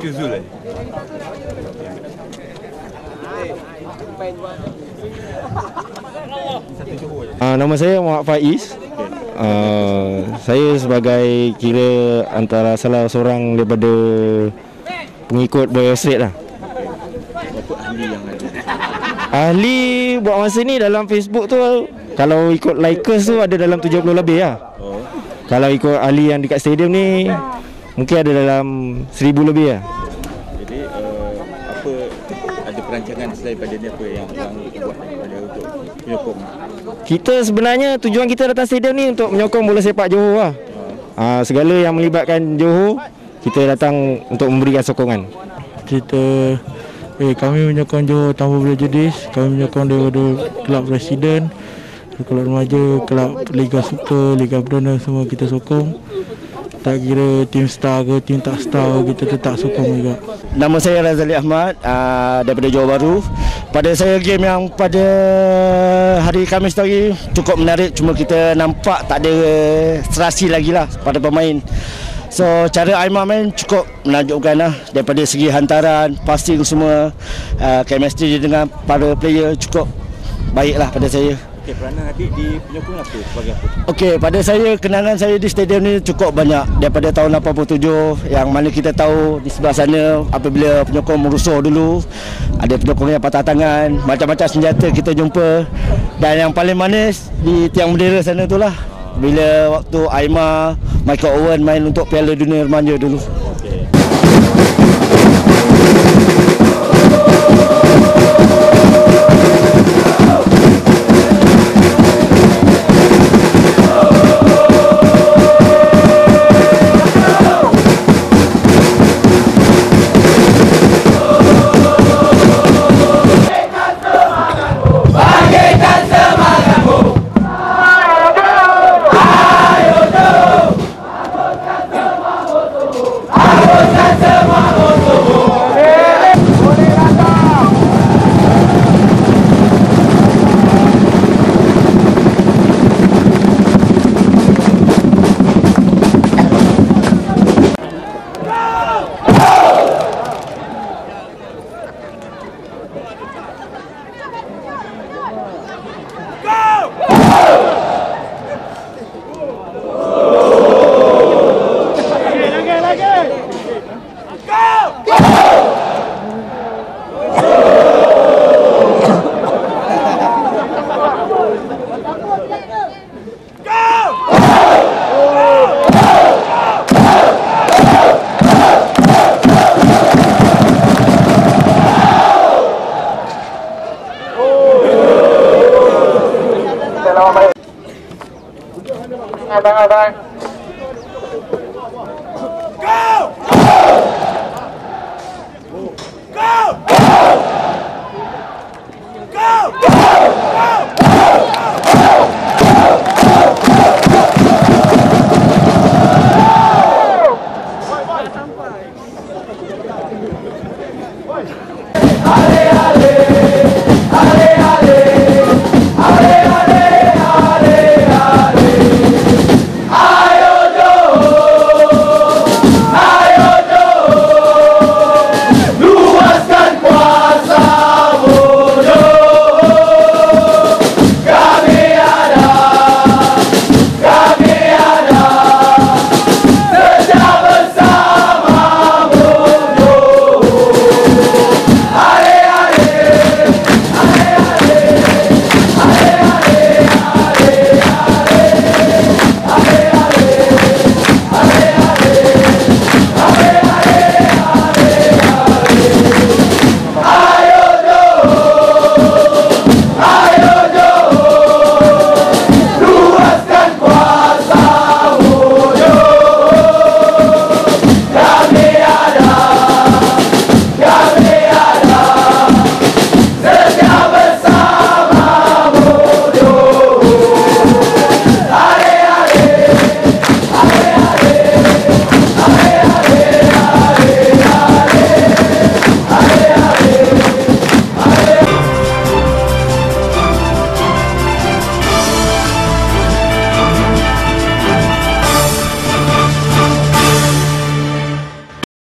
Ke Zul eh? Uh, nama saya Muhammad Faiz. Uh, saya sebagai kira antara salah seorang daripada pengikut Boy Street lah. Berapa ahli yang ada? Ahli buat masa ni dalam Facebook tu kalau ikut likers tu ada dalam 70 lebih lah. Oh. Kalau ikut ahli yang dekat stadium ni mungkin ada dalam 1000 lebih lah. Jadi uh, apa ada perancangan selain pada ni apa yang yang buat ada untuk menyokong? Kita sebenarnya tujuan kita datang stadium ni untuk menyokong bola sepak Johor lah. Uh, segala yang melibatkan Johor kita datang untuk memberikan sokongan. kita eh kami menyokong Johor tanpa prejudis kami menyokong daripada kelab presiden kelab remaja kelab liga super liga perdana semua kita sokong tak kira tim star ke tim tak star kita tetap sokong juga Nama saya Razali Ahmad uh, daripada Johor Bahru. Pada saya game yang pada hari Khamis tadi cukup menarik cuma kita nampak tak ada serasi lagi lah pada pemain. So cara Aimar main cukup menakjubkan lah daripada segi hantaran, passing semua, uh, chemistry dengan para player cukup baik lah pada saya. Okey, peranan adik di penyokong apa sebagai apa? Okey, pada saya kenangan saya di stadium ni cukup banyak daripada tahun 87 yang mana kita tahu di sebelah sana apabila penyokong merusuh dulu ada penyokong yang patah tangan, macam-macam senjata kita jumpa dan yang paling manis di tiang bendera sana tu lah bila waktu Aima, Michael Owen main untuk Piala Dunia Remaja dulu. Forza! bang bang bang